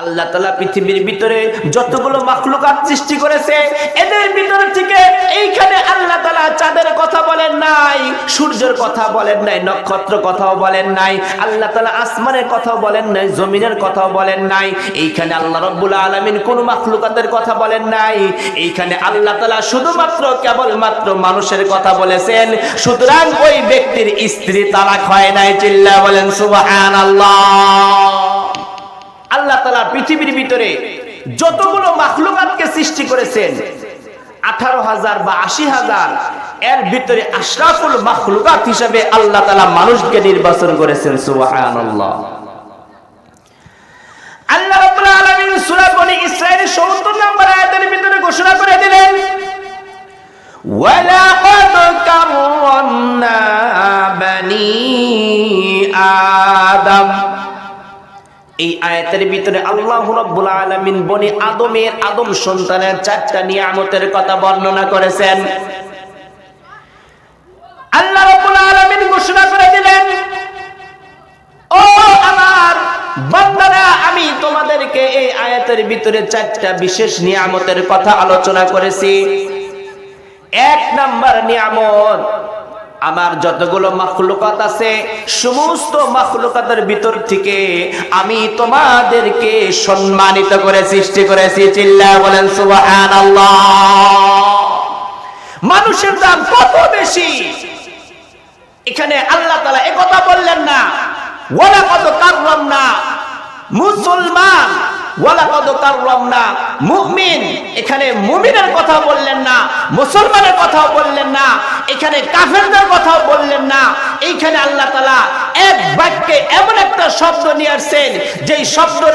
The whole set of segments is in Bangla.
আল্লাহ তালা পৃথিবীর ভিতরে যতগুলো মাখলুকাত সৃষ্টি করেছে, এদের ভিতরে থেকে এইখানে আল্লাহ তালা চাঁদের কথা বলেন নাই, সূর্যের কথা বলেন নাই, নক্ষত্র কথাও বলেন নাই, আল্লাহ তালা আসমানের কথাও বলেন নাই, জমিনের কথাও বলেন নাই, এইখানে আল্লাহ রব্বুল আলমিন কোন মাখলুকাতের কথা বলেন নাই, এইখানে আল্লাহ তালা শুধুমাত্র কেবলমাত্র মানুষের কথা বলেছেন, সুতরাং ওই ব্যক্তির স্ত্রী তালাক হয় নাই চিল্লা বলেন সুবাহান আল্লাহ আল্লাহ তালা পৃথিবীর ভিতরে যতগুলো মাখলুকাতকে সৃষ্টি করেছেন, আঠারো হাজার বা আশি হাজার, এর ভিতরে আশরাফুল মাখলুকাত হিসাবে আল্লাহ তালা মানুষকে নির্বাচন করেছেন সুবাহান আল্লাহ রাব্বুল আলামিন সূরা বনি ইসরাঈলের 70 নম্বর আয়াতের ভিতরে ঘোষণা করে দিলেন, ওয়ালাকাদ কাররামনা বানি আদম। এই আয়াতের ভিতরে আল্লাহ রাব্বুল আলামিন বনি আদমের আদম সন্তানের চারটা নিয়ামতের কথা বর্ণনা করেছেন। আল্লাহ রাব্বুল আলামিন ঘোষণা করে দিলেন, ও আমার বান্দারা, আমি তোমাদেরকে এই আয়াতের ভিতরে চারটা বিশেষ নিয়ামতের কথা আলোচনা করেছি। এক নাম্বার নিয়ামত আমার যতগুলো মাখলুকাত আছে, সমস্ত মাখলুকাতের ভিতর থেকে আমি তোমাদেরকে সম্মানিত করে সৃষ্টি করেছি। চিল্লা বলেন, সুবহানাল্লাহ। মানুষের দাম কত বেশি? এখানে আল্লাহ তালা একথা বললেন না। ওলা কত কারলাম না মুসলমান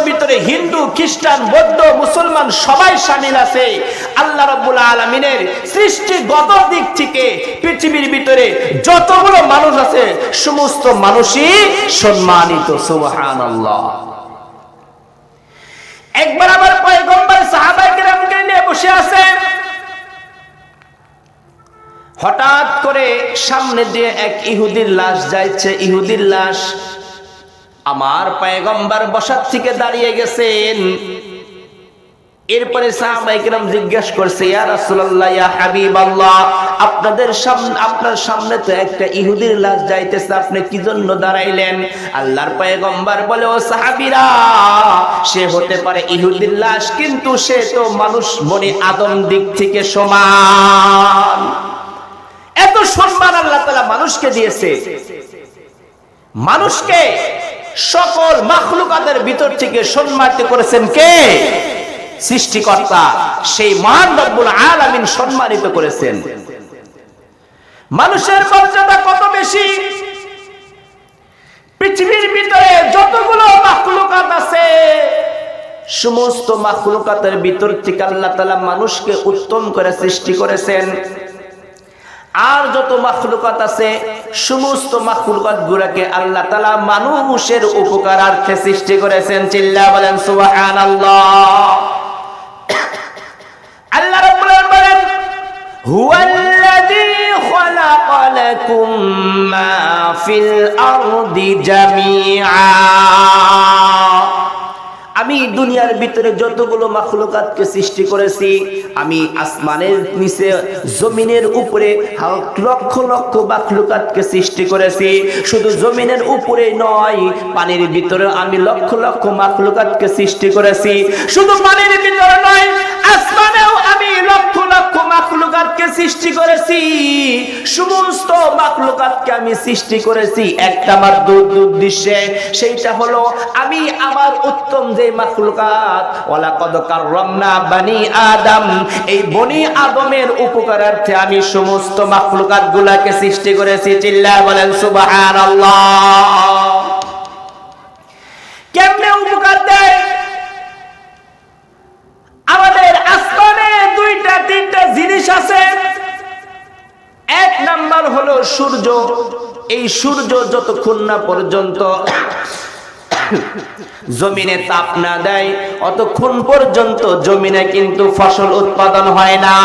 ভিতরে হিন্দু, খ্রিস্টান, বৌদ্ধ, মুসলমান সবাই সামিল আছে। আল্লাহ রব্বুল আলমিনের সৃষ্টিগত দিক থেকে পৃথিবীর ভিতরে যতগুলো মানুষ আছে, সমস্ত মানুষই সম্মানিত সুবহান আল্লাহ একবার আবার পয়গম্বর সাহাবাই কেরামকে নিয়ে বসে আছে হঠাৎ করে সামনে দিয়ে এক ইহুদির লাশ যাইছে। ইহুদির লাশ আমার পয়গম্বর বসার থেকে দাঁড়িয়ে গেছেন। এরপরে সাহাবাইকেরাম জিজ্ঞেস করছে, ইয়া রাসূলুল্লাহ, ইয়া হাবিবাল্লাহ, আপনাদের সামনে, আপনার সামনে তো একটা ইহুদির লাশ যাইতেছে, আপনি কি জন্য দাঁড়াইলেন? আল্লাহর পয়গম্বর বলে, ও সাহাবীরা, সে হতে পারে ইহুদির লাশ, কিন্তু সে তো মানুষ মনে আদম দিক থেকে সমান। এত সম্মান আল্লাহ তাআলা মানুষকে দিয়েছে। মানুষকে সকল মাখলুকাতের ভিতর থেকে সম্মানিত করেছেন কে? সৃষ্টিকর্তা, সেই মহান রব্বুল আলামিন সম্মানিত করেছেন। মানুষের মর্যাদা কত বেশি? পৃথিবীর ভিতরে যতগুলো মাখলুকাত আছে, সমস্ত মাখলুকাতের ভিতর থেকে আল্লাহ তাআলা মানুষকে উত্তম করে সৃষ্টি করেছেন। আর যত মাখলুকাত আছে, সমস্ত মাখলুকাত গুলাকে আল্লাহ তালা মানুষের উপকারার্থে সৃষ্টি করেছেন। চিল্লা বলেন, সুবহানাল্লাহ। আল্লাহ বলেন আমি দুনিয়ার ভিতরে যতগুলো মাখলুকাতকে সৃষ্টি করেছি, আমি আসমানের নিচে, জমিনের উপরে লক্ষ লক্ষ মাখলুকাতকে সৃষ্টি করেছি। শুধু জমিনের উপরে নয়, পানির ভিতরে আমি লক্ষ লক্ষ মাখলুকাতকে সৃষ্টি করেছি। শুধু পানির ভিতরে নয়, আসমানেও আমি লক্ষ লক্ষ মাখলুকাতকে সৃষ্টি করেছি। সমস্ত মাখলুকাতকে আমি সৃষ্টি করেছি। একটা আমার উদ্দেশ্যে সেইটা হলো আমি আমার উত্তম যে মাখলুকাত ওলা কদ কাররামনা বানি আদম, এই বনি আদমের উপকারার্থে আমি সমস্ত মাখলুকাত গুলাকে সৃষ্টি করেছি। চিল্লা বলেন, সুবহানাল্লাহ। কেমনে উপকার দেয়? সূর্য, এই সূর্য যতক্ষণ না পর্যন্ত জমিনে তাপ না দেয়, অতক্ষণ পর্যন্ত জমিনে কিন্তু ফসল উৎপাদন হয় না।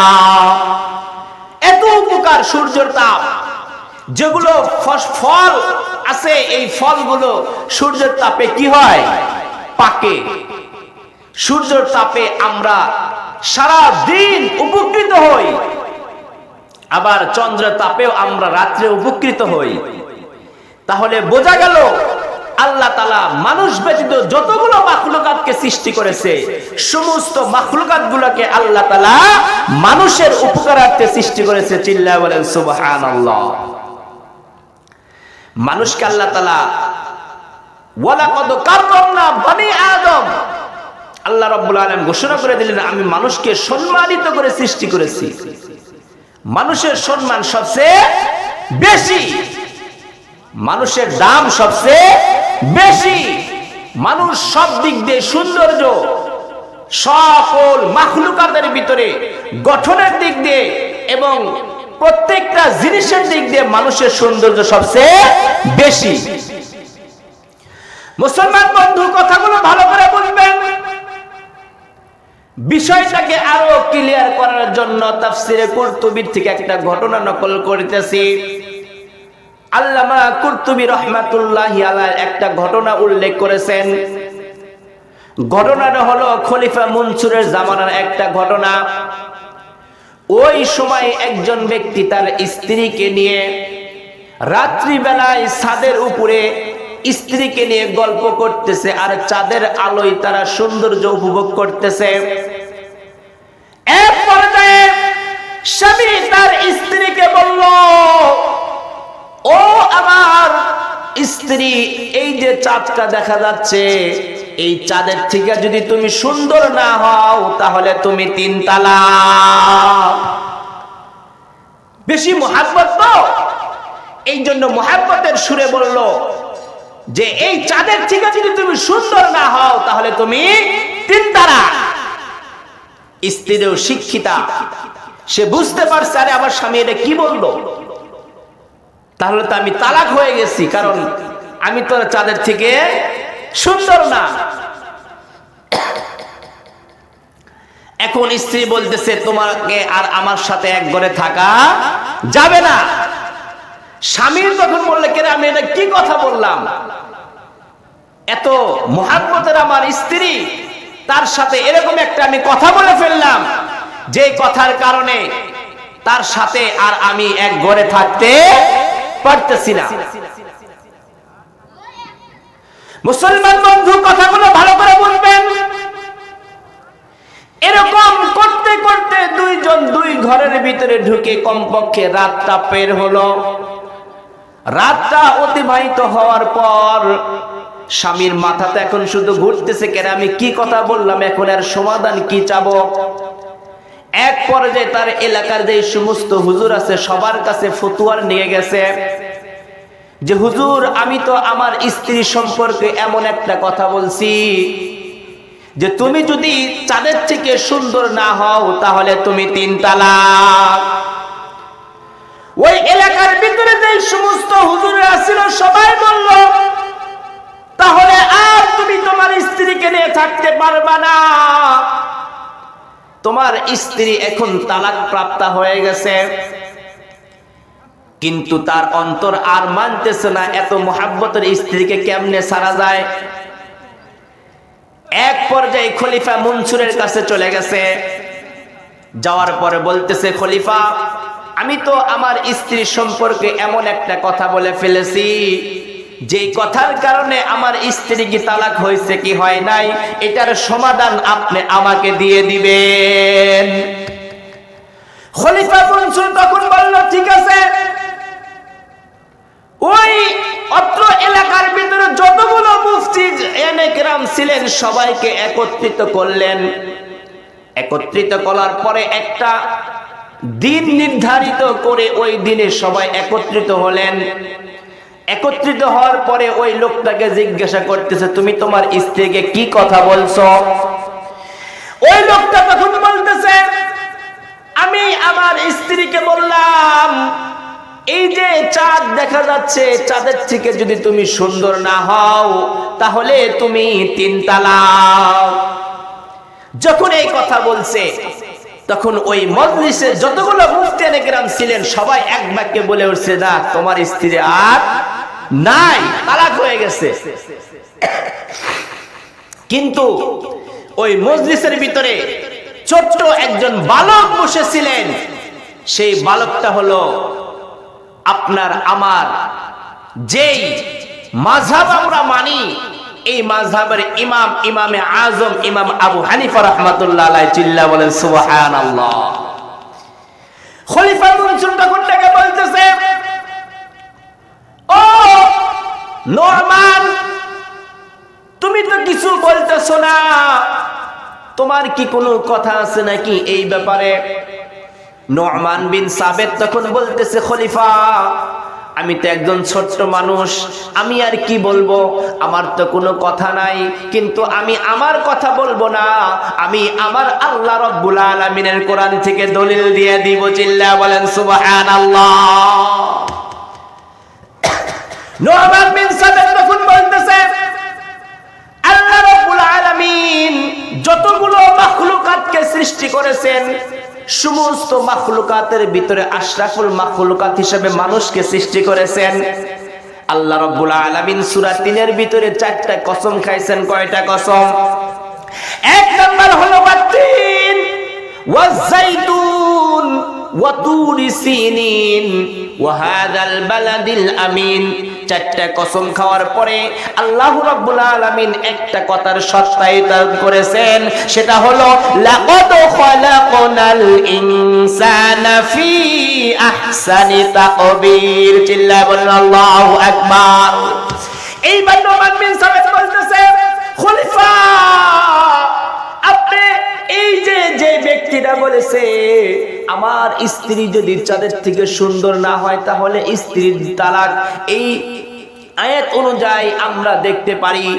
এত উপকার সূর্যের তাপ। যেগুলো ফল আছে, এই ফলগুলো সূর্যের তাপে কি হয়? পাকে। সূর্যের তাপে আমরা সারা দিন উপকৃত হই। আবার চন্দ্রের তাপেও আমরা রাত্রে উপকৃত হই। তাহলে বোঝা গেল, আল্লাহ তালা মানুষ ব্যতীত যতগুলো মাখলুকাতকে সৃষ্টি করেছে, সমস্ত মাখলুকাত গুলোকে আল্লাহ তালা মানুষের উপকারার্থে সৃষ্টি করেছে চিল্লা বলেন সুবহান মানুষকে আল্লাহ তালা ওয়ালাকদ কাররামনা বনি আদম। আল্লাহ রাব্বুল আলামিন ঘোষণা করে দিলেন, আমি মানুষকে সম্মানিত করে সৃষ্টি করেছি। মানুষের সম্মান সবচেয়ে বেশি। মানুষের দাম সবচেয়ে বেশি। মানুষ সব দিক দিয়ে সৌন্দর্য, সকল মাখলুকাতের ভিতরে গঠনের দিক দিয়ে এবং প্রত্যেকটা জিনিসের দিক দিয়ে মানুষের সৌন্দর্য সবচেয়ে বেশি। মুসলমান বন্ধু, কথাগুলো ভালো বিষয়টাকে আরও ক্লিয়ার করার জন্য তাফসিরে কুরতুবির থেকে একটা ঘটনা নকল করিতেছি। আল্লামা কুরতুবি রহমাতুল্লাহি একটা ঘটনা উল্লেখ করেছেন। ঘটনাটা হলো খলিফা মনসুরের জামানার একটা ঘটনা। ওই সময় একজন ব্যক্তি তার স্ত্রীকে নিয়ে রাত্রিবেলায় ছাদের উপরে স্ত্রীকে নিয়ে গল্প করতেছে আর চাঁদের আলোয় তারা সৌন্দর্য উপভোগ করতেছে। তার স্ত্রীকে বলল, ও আমার স্ত্রী, এই যে চাঁদটা দেখা যাচ্ছে, এই চাঁদের থেকে যদি তুমি সুন্দর না হও, তাহলে তুমি তিন বেশি মহাব্বত এই জন্য মহাব্বতের সুরে বলল যে এই চাঁদের থেকে যদি তুমি সুন্দর না হও, তাহলে তুমি তিন তারা স্ত্রীও শিক্ষিতা। সে বুঝতে পারছে, আরে আমার স্বামী এটা কি বলল? তাহলে তো আমি তালাক হয়ে গেছি, কারণ আমি তো চাঁদের থেকে সুন্দর না। এখন স্ত্রী বলতেছে, তোমাকে আর আমার সাথে এক ঘরে থাকা যাবে না। স্বামীর তখন বললে কেন আমি এটা কি কথা বললাম? এত মহাব্বতের আমার স্ত্রী, তার সাথে এরকম একটা আমি কথা বলে ফেললাম, যে কথার কারণে তার সাথে আর আমি এক ঘরে থাকতে পারতেছি না। মুসলমান বন্ধু, কথাগুলো ভালো করে বলবেন। এরকম করতে করতে দুইজন দুই ঘরের ভিতরে ঢুকে কমপক্ষে রাতটা পের হলো। রাতটা অতিবাহিত হওয়ার পর স্বামীর মাথাতে এখন শুধু ঘুরতেছে কেন? আমি কি কথা বললাম? এখন আর সমাধান কি চাবো? এক পর্যায়ে তার এলাকার যে সমস্ত হুজুর আছে, সবার কাছে ফতুয়ার নিয়ে গেছে যে, হুজুর, আমি তো আমার স্ত্রী সম্পর্কে এমন একটা কথা বলছি যে, তুমি যদি চাঁদের থেকে সুন্দর না হও, তাহলে তুমি তিন তালাক। ভিতরে যে সমস্ত হুজুরে আসছিল সবাই বলল, তাহলে আর তুমি তোমার স্ত্রীকে নিয়ে থাকতে পারবা না। তোমার স্ত্রী এখন তালাক প্রাপ্তা হয়ে গেছে, কিন্তু তার অন্তর আর মানতেছে না, এত মোহাব্বতের স্ত্রীকে কেমনে সারা যায়? এক পর্যায়ে খলিফা মনসুরের কাছে চলে গেছে, যাওয়ার পরে বলতেছে, খলিফা আমি তো আমার স্ত্রী সম্পর্কে এমন একটা কথা বলে ফেলেছি যে কথার কারণে আমার স্ত্রী কি তালাক হয়েছে কি হয় নাই, এটার সমাধান আপনি আমাকে দিয়ে দিবেন। খলিফা মনসুর তখন বলল, ঠিক আছে, ওই অত্র এলাকার ভিতরে যতগুলো মুফতি এনেকরাম ছিলেন, সবাইকে একত্রিত করলেন। একত্রিত করার পরে একটা দিন নির্ধারিত করে ওই দিনে সবাই একত্রিত হলেন। একত্রিত হওয়ার পরে ওই লোকটাকে জিজ্ঞাসা করতেছে, তুমি তোমার স্ত্রীকে কি কথা বলছো? ওই লোকটা তখন বলতেছে, আমি আমার স্ত্রীকে বললাম, এই যে চাঁদ দেখা যাচ্ছে, চাঁদের থেকে যদি তুমি সুন্দর না হও, তাহলে তুমি তিন তালাক যখন এই কথা বলছে তখন ওই মজলিসে যতগুলো মুফতি গ্রাম ছিলেন, সবাই এক বাক্যে বলে উঠছে, না, তোমার স্ত্রী আর নাই, তালাক হয়ে গেছে। কিন্তু ওই মজলিসের ভিতরে ছোট্ট একজন বালক বসেছিলেন। সেই বালকটা হলো আপনার, আমার, যেই মাঝহাব আমরা মানি এই মাঝহাবের ইমাম, ইমামে আজম, ইমাম আবু হানিফা রহমাতুল্লাহ চিল্লা বলেন নরমান, তুমি তো কিছু না। তোমার কি কোনো কথা আছে নাকি এই ব্যাপারে? নোমান বিন সাবেদ তখন বলতেছে, খলিফা আমি তো একজন ছোট্ট মানুষ, আমি আর কি বলব? আমার তো কোনো কথা নাই, কিন্তু আমি আমার কথা বলব না। আমি আমার আল্লাহ রব্বুল আলামিনের কোরআন থেকে দলিল দিয়ে দিব, চিল্লা বলেন বলতেছে, আল্লাহ রাব্বুল আলামিন যতগুলো মাখলুকাতকে সৃষ্টি করেছেন সমস্ত মাখলুকাতের ভিতরে আশরাফুল মাখলুকাত হিসেবে মানুষকে সৃষ্টি করেছেন। আল্লাহ রাব্বুল আলামিন সূরা 3 এর ভিতরে চারটা কসম খাইছেন। কয়টা কসম? এক নাম্বার হলো বাতিন ওয়াজাইতুন ওয়াতুরি সিনিন ওয়াহাদাল বালাদিল আমিন। চারটা কসম খাওয়ার পরে আল্লাহ রাব্বুল আলামিন একটা কথার সত্যায়িত করেছেন, সেটা হলো, লাকাদ খালাকনাল ইনসানা ফি আহসানি তাকবীর। চিল্লায় বলেন আল্লাহু আকবার। এইবার নোমান বিন সাবেত বলতেছে, খলিফা! এই যে যে ব্যক্তিরা বলেছে, আমার স্ত্রী যদি চাঁদের থেকে সুন্দর না হয়, তাহলে স্ত্রীর তালাক। এই আয়াত অনুযায়ী আমরা দেখতে পারি